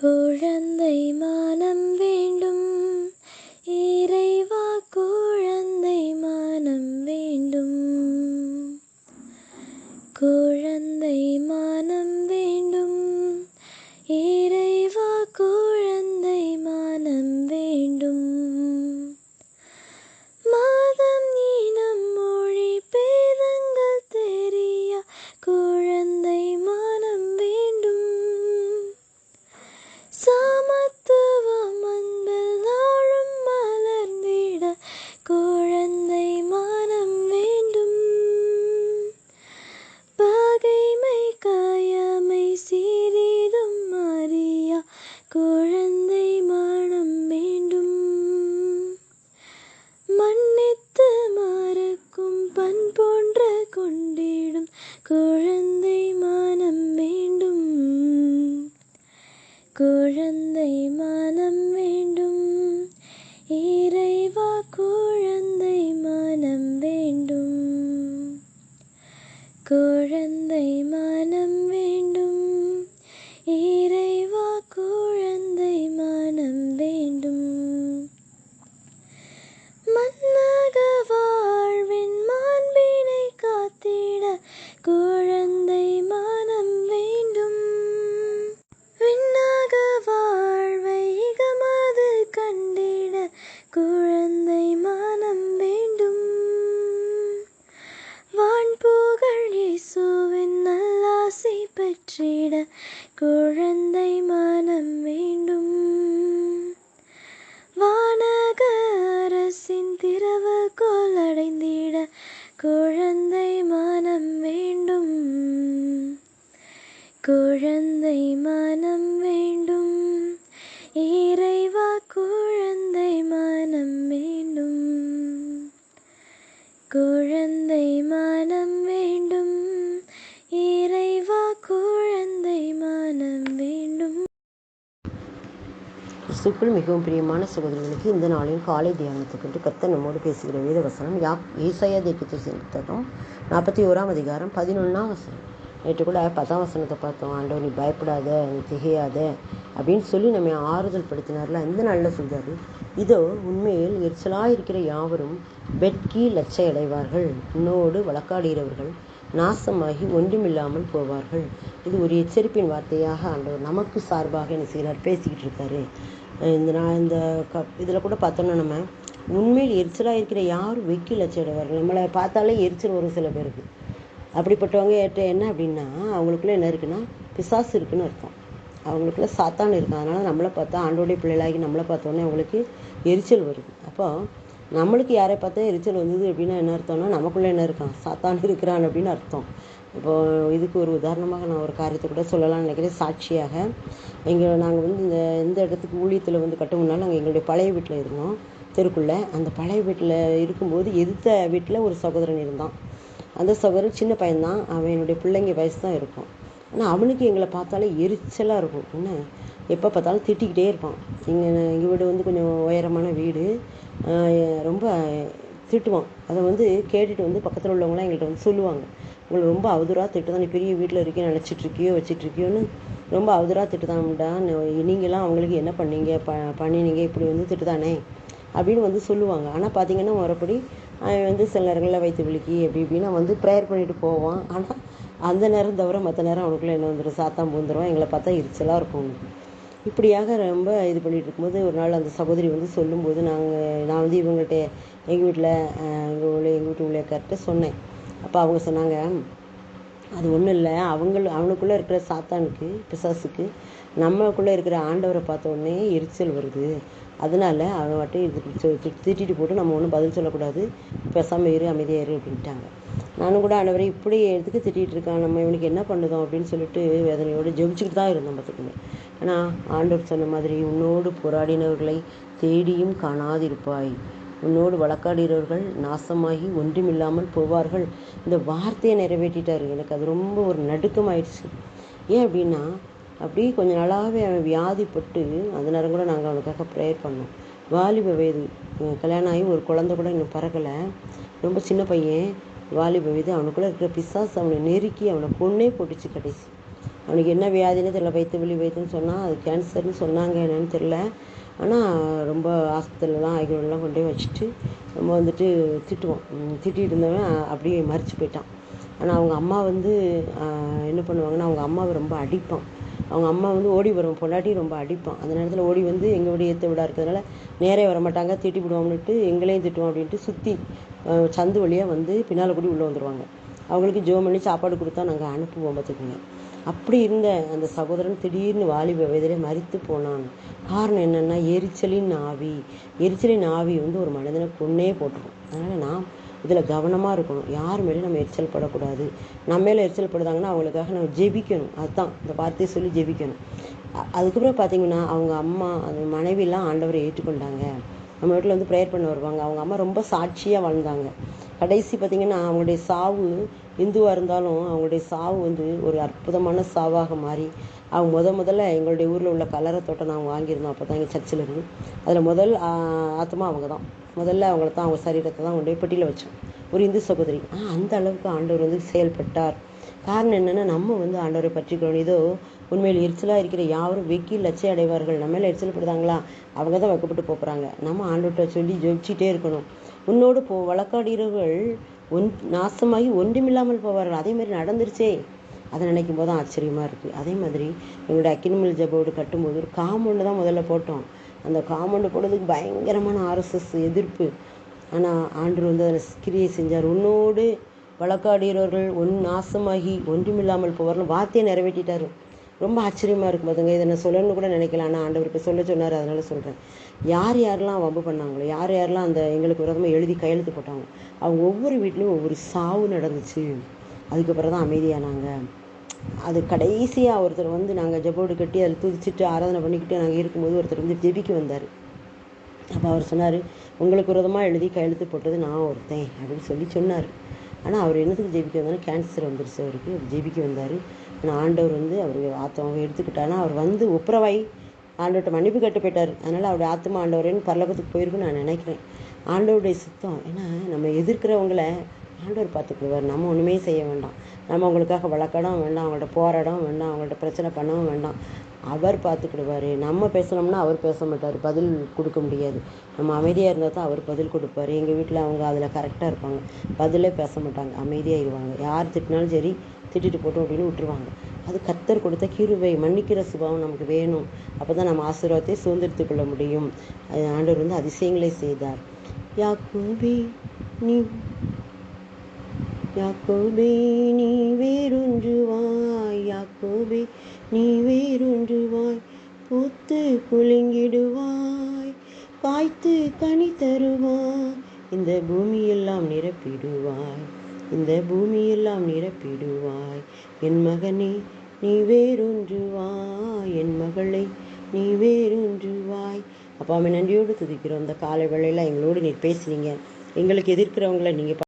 குழந்தை மானம் வேண்டும். இறைவா குழந்தை மானம் வேண்டும். குழந்தை மானம் வேண்டும். இறை குழந்தை மானம் வேண்டும். வான் புகழ் இயேசுவின் நல்லாசை பெற்றிட குழந்தை மானம் வேண்டும். இறைவா குழந்தை மானம் வேண்டும். கிறிஸ்துக்குள் மிகவும் பிரியமான சகோதரர்களுக்கு இந்த நாளையும் காலை தியானத்துக்கு கத்த நம்மோடு பேசுகிற வேத வசனம் யா ஏசாயா தேக்கத்தை புத்தகம் நாற்பத்தி ஓராம் அதிகாரம் பதினொன்றாம் வசனம். நேற்று கூட பத்தாம் வசனத்தை பார்த்தோம். ஆண்டவர் நீ பயப்படாத நீ திகையாத அப்படின்னு சொல்லி நம்ம ஆறுதல் படுத்தினார்ல இந்த நாளில் சொல்கிறாரு இதோ உண்மையில் எரிச்சலாக இருக்கிற யாவரும் வெட்கி லட்சை அடைவார்கள் உன்னோடு வழக்காடுகிறவர்கள் நாசமாகி ஒன்றுமில்லாமல் போவார்கள். இது ஒரு எச்சரிப்பின் வார்த்தையாக ஆண்டவர் நமக்கு சார்பாக என்ன செய்கிறார்? பேசிக்கிட்டு இருக்காரு. இந்த நான் இந்த க இதில் கூட பார்த்தோன்னா நம்ம உண்மையில் எரிச்சலாக இருக்கிற யாரும் வெக்கி லட்சடைவார்கள் நம்மளை பார்த்தாலே எரிச்சல் வரும் சில பேருக்கு. அப்படிப்பட்டவங்க ஏற்ற என்ன அப்படின்னா அவங்களுக்குள்ளே என்ன இருக்குன்னா பிசாசு இருக்குன்னு அர்த்தம். அவங்களுக்குள்ள சாத்தான் இருக்கும் அதனால் நம்மளை பார்த்தா ஆண்டோடைய பிள்ளைகளாகி நம்மளை பார்த்தோன்னே அவங்களுக்கு எரிச்சல் வருது அப்போ நம்மளுக்கு யாரை பார்த்தா எரிச்சல் வந்தது அப்படின்னா என்ன அர்த்தம்னா நமக்குள்ளே என்ன இருக்கான்? சாத்தான் இருக்கிறான் அப்படின்னு அர்த்தம். இப்போது இதுக்கு ஒரு உதாரணமாக நான் ஒரு காரியத்தை கூட சொல்லலாம்னு நினைக்கிறேன். சாட்சியாக எங்கள் நாங்கள் வந்து இந்த இந்த இடத்துக்கு ஊழியத்தில் வந்து கட்டுமுன்னால நாங்கள் எங்களுடைய பழைய வீட்டில் இருந்தோம் தெருக்குள்ளே. அந்த பழைய வீட்டில் இருக்கும்போது எதிர்த்த வீட்டில் ஒரு சகோதரன் இருந்தான். அந்த சகோதரன் சின்ன பையன்தான். அவன் என்னுடைய பிள்ளைங்க வயசு தான் இருக்கும். ஆனால் அவனுக்கு எங்களை பார்த்தாலே எரிச்சலாக இருக்கும். என்ன? எப்போ பார்த்தாலும் திட்டிக்கிட்டே இருப்பான். எங்கள் எங்கள் வீடு வந்து கொஞ்சம் உயரமான வீடு. ரொம்ப திட்டுவான். அதை வந்து கேட்டுட்டு வந்து பக்கத்தில் உள்ளவங்களாம் எங்கள்கிட்ட வந்து சொல்லுவாங்க. உங்களை ரொம்ப அவதூறாக திட்டுதான். நீ பெரிய வீட்டில் இருக்கே நினச்சிட்டு இருக்கியோ ரொம்ப அவதூறாக திட்டுதான்டா. நீங்களாம் அவங்களுக்கு என்ன பண்ணீங்க? ப பண்ணினீங்க? இப்படி வந்து திட்டுதானே? அப்படின்னு வந்து சொல்லுவாங்க. ஆனால் பார்த்தீங்கன்னா மறுபடி அவன் வந்து சில நேரங்களில் வயிற்று வலிக்கு அப்படி இப்படின்னு வந்து ப்ரேயர் பண்ணிட்டு போவான். ஆனால் அந்த நேரம் தவிர மற்ற நேரம் அவனுக்குள்ளே என்ன வந்துடும் சாத்தான் பூந்துடும் எங்களை பார்த்தா எரிச்சலாக இருக்கும். இப்படியாக ரொம்ப இது பண்ணிகிட்டு இருக்கும்போது ஒரு நாள் அந்த சகோதரி வந்து சொல்லும்போது நாங்கள் நான் வந்து இவங்கள்ட்ட எங்கள் வீட்டில் எங்கள் உள்ள எங்கள் வீட்டு ஊழியக்கார்ட்ட சொன்னேன். அப்போ அவங்க சொன்னாங்க அது ஒன்றும் இல்லை. அவங்கள அவனுக்குள்ளே இருக்கிற சாத்தானுக்கு பிசாசுக்கு நம்மளுக்குள்ளே இருக்கிற ஆண்டவரை பார்த்த உடனே எரிச்சல் வருது. அதனால அவன் வாட்டி இது திட்டிட்டு போட்டு நம்ம ஒன்றும் பதில் சொல்லக்கூடாது. பேசாமல் இரு அமைதியாக இரு அப்படின்ட்டாங்க. நானும் கூட ஆண்டவரை இப்படி எதுக்கு திட்டிகிட்டு இருக்கான். நம்ம இவனுக்கு என்ன பண்ணுதோம் அப்படின்னு சொல்லிட்டு வேதனையோடு ஜெபிச்சுக்கிட்டு தான் இருந்தோம் பார்த்துக்கோங்க ஆனால் ஆண்டவர் சொன்ன மாதிரி உன்னோடு போராடினவர்களை தேடியும் காணாதிருப்பாய். உன்னோடு வழக்காடுகிறவர்கள் நாசமாகி ஒன்றுமில்லாமல் போவார்கள். இந்த வார்த்தையை நிறைவேற்றிட்டார். எனக்கு அது ரொம்ப ஒரு நடுக்கமாயிடுச்சு. ஏன் அப்படின்னா அப்படியே கொஞ்ச நாளாகவே அவன் வியாதிப்பட்டு அந்த நேரம் கூட நாங்கள் அவனுக்காக ப்ரேயர் பண்ணோம். வாலிப வயது கல்யாணம் ஆகி ஒரு குழந்தை கூட இன்னும் பறக்கலை. ரொம்ப சின்ன பையன். வாலிப வயது அவனுக்குள்ளே இருக்கிற பிசாஸ் அவனை நெருக்கி அவனை பொண்ணே போட்டுச்சு கடைசி. அவனுக்கு என்ன வியாதின்னு தெரியல வயிற்று வலி வயிற்றுன்னு சொன்னால் அது கேன்சர்னு சொன்னாங்க என்னன்னு தெரில ஆனால் ரொம்ப ஆஸ்பத்திரிலலாம் ஆகியோடலாம் கொண்டு போய் வச்சுட்டு நம்ம வந்துட்டு திட்டுவோம். திட்டிகிட்டு திட்டிட்டு இருந்தவன் அப்படியே மறிச்சு போயிட்டான். ஆனால் அவங்க அம்மா வந்து என்ன பண்ணுவாங்கன்னா அவங்க அம்மாவை ரொம்ப அடிப்பான். அவங்க அம்மா வந்து ஓடி வரும் பொண்டாட்டி ரொம்ப அடிப்பான். அந்த நேரத்தில் ஓடி வந்து எங்கள் வீடு ஏற்ற வீடாக இருக்கிறதுனால நேரே வர மாட்டாங்க திட்டி விடுவோம்னுட்டு எங்களையும் திட்டுவோம் அப்படின்ட்டு சுற்றி சந்து வழியாக வந்து பின்னால் கூடி உள்ளே வந்துடுவாங்க அவங்களுக்கு ஜோம் பண்ணி சாப்பாடு கொடுத்தா நாங்கள் அனுப்புவோம் பார்த்துக்குங்க அப்படி இருந்த அந்த சகோதரன் திடீர்னு வாலிப வயதிலே மறித்து போனான். காரணம் என்னென்னா எரிச்சலின் ஆவி. எரிச்சலின் ஆவி வந்து ஒரு மனிதனை கொன்னே போட்டுரும். அதனால் நான் இதில் கவனமாக இருக்கணும். யார் மேலேயும் நம்ம எரிச்சல் படக்கூடாது. நம்ம மேலே எரிச்சல் படுதாங்கன்னா அவங்களுக்காக நம்ம ஜெபிக்கணும். அதுதான் இந்த வார்த்தையை சொல்லி ஜெபிக்கணும். அதுக்கப்புறம் பார்த்தீங்கன்னா அவங்க அம்மா அந்த மனைவிலாம் ஆண்டவரை ஏற்றுக்கொண்டாங்க. நம்ம வீட்டில் வந்து ப்ரேயர் பண்ண வருவாங்க. அவங்க அம்மா ரொம்ப சாட்சியாக வாழ்ந்தாங்க. கடைசி பார்த்தீங்கன்னா அவங்களுடைய சாவு இந்துவாக இருந்தாலும் அவங்களுடைய சாவு வந்து ஒரு அற்புதமான சாவாக மாறி அவங்க முத முதல்ல எங்களுடைய ஊரில் உள்ள கலரை தோட்டம் நாங்கள் வாங்கியிருந்தோம் அப்போ தான் எங்கள் சர்ச்சில் இருந்து. அதில் முதல் ஆ, ஆத்மா அவங்க தான் முதல்ல அவங்கள தான் அவங்க சரீரத்தை தான் கொண்டு போய் பெட்டியில் வச்சோம். ஒரு இந்து சகோதரி. ஆ அந்த அளவுக்கு ஆண்டவர் வந்து செயல்பட்டார். காரணம் என்னென்னா நம்ம வந்து ஆண்டவரை பற்றிக்கிறோம் இதோ உண்மையில் எரிச்சலாக இருக்கிற யாரும் வெக்கி லட்சிய அடைவார்கள். நம்ம மேலே எரிச்சல் படுதாங்களா? அவங்க தான் வைக்கப்பட்டு போகிறாங்க நம்ம ஆண்டவர்கிட்ட சொல்லி ஜெபிச்சிட்டே இருக்கணும். உன்னோடு போ வழக்காடுகிறவர்கள் ஒன் நாசமாகி ஒன்றுமில்லாமல் போவார்கள். அதே மாதிரி நடந்துருச்சே. அதை நினைக்கும் போது தான் ஆச்சரியமாக இருக்குது அதே மாதிரி எங்களுடைய அக்கினிமல் ஜபோடு கட்டும்போது ஒரு காம்பவுண்டு தான் முதல்ல போட்டோம். அந்த காம்பவுண்டு போடுறதுக்கு பயங்கரமான ஆர்எஸ்எஸ் எதிர்ப்பு. ஆனால் ஆண்டு வந்து அதில் கிரியை செஞ்சார். உன்னோடு வழக்காடுகிறவர்கள் ஒன் நாசமாகி ஒன்றுமில்லாமல் போவார்னு வார்த்தையை நிறைவேற்றிட்டார். ரொம்ப ஆச்சரியமாக இருக்கும் பார்த்துங்க இதை நான் சொல்லணும்னு கூட நினைக்கல. ஆனால் ஆண்டவருக்கு சொல்ல சொன்னார். அதனால் சொல்கிறேன் யார் யாரெல்லாம் வம்பு பண்ணாங்களோ யார் யாரெல்லாம் அந்த எங்களுக்கு விரோதமாக எழுதி கையெழுத்து போட்டாங்க அவங்க ஒவ்வொரு வீட்லேயும் ஒவ்வொரு சாவு நடந்துச்சு. அதுக்கப்புறம் தான் அமைதியானாங்க. அது கடைசியாக ஒருத்தர் வந்து நாங்கள் ஜபோடு கட்டி அதில் துதிச்சிட்டு ஆராதனை பண்ணிக்கிட்டு நாங்கள் இருக்கும்போது ஒருத்தர் வந்து ஜெபிக்கு வந்தார். அப்போ அவர் சொன்னார் உங்களுக்கு விரோதமாக எழுதி கையெழுத்து போட்டது நான் ஒருத்தன் அப்படின்னு சொல்லி சொன்னார். ஆனால் அவர் என்னத்துக்கு ஜெபிக்க வந்தாலும் கேன்சர் வந்துருச்சு அவருக்கு. ஜெபிக்கு வந்தார். ஆனால் ஆண்டவர் வந்து அவர் ஆத்தவங்க எடுத்துக்கிட்டானா அவர் வந்து ஒப்புரவாய் ஆண்டோட்ட மன்னிப்பு கேட்டு போயிட்டார். அதனால் அவருடைய ஆத்மா ஆண்டவரேன்னு பரலோகத்துக்கு போயிருக்குன்னு நான் நினைக்கிறேன். ஆண்டவருடைய சுத்தம். ஏன்னா நம்ம எதிர்க்கிறவங்கள ஆண்டவர் பார்த்துக்கிடுவார் நம்ம ஒன்றுமே செய்ய வேண்டாம். நம்ம அவங்களுக்காக வழக்கடம் வேண்டாம். அவங்கள்ட்ட போராடம் வேண்டாம். அவங்கள்ட்ட பிரச்சனை பண்ணவும் வேண்டாம். அவர் பார்த்துக்கிடுவார். நம்ம பேசணும்னா அவர் பேச மாட்டார். பதில் கொடுக்க முடியாது. நம்ம அமைதியாக இருந்தால் தான் அவர் பதில் கொடுப்பார். எங்கள் வீட்டில் அவங்க அதில் கரெக்டாக இருப்பாங்க. பதிலே பேச மாட்டாங்க. அமைதியாக இருவாங்க. யார் திட்டினாலும் சரி திட்டிட்டு போட்டோம் அப்படின்னு விட்டுருவாங்க. அது கத்தர் கொடுத்த கிருவை மன்னிக்கிற சுபாவம் நமக்கு வேணும். அப்போ தான் நம்ம ஆசீர்வாதத்தை சுதந்திரத்து கொள்ள முடியும். அது ஆண்டவர் வந்து அதிசயங்களை செய்தார். யாக்கோபே நீ யாக்கோபே நீ வேறொன்றுவாய் யாக்கோபே நீ வேறொன்றுவாய் பூத்து குலுங்கிடுவாய். காய்த்து கனி தருவாய். இந்த பூமியெல்லாம் நிரப்பிடுவாய். இந்த பூமியெல்லாம் நிரப்பிடுவாய். என் மகனே நீ வேறொன்றுவாய் என் மகளை நீ வேறொன்றுவாய் அப்பா அம்மா நன்றியோடு துதிக்கிறோம். இந்த காலை வேளையில் எங்களோடு நீ பேசுனீங்க. எங்களுக்கு எதிர்க்கிறவங்கள நீங்கள்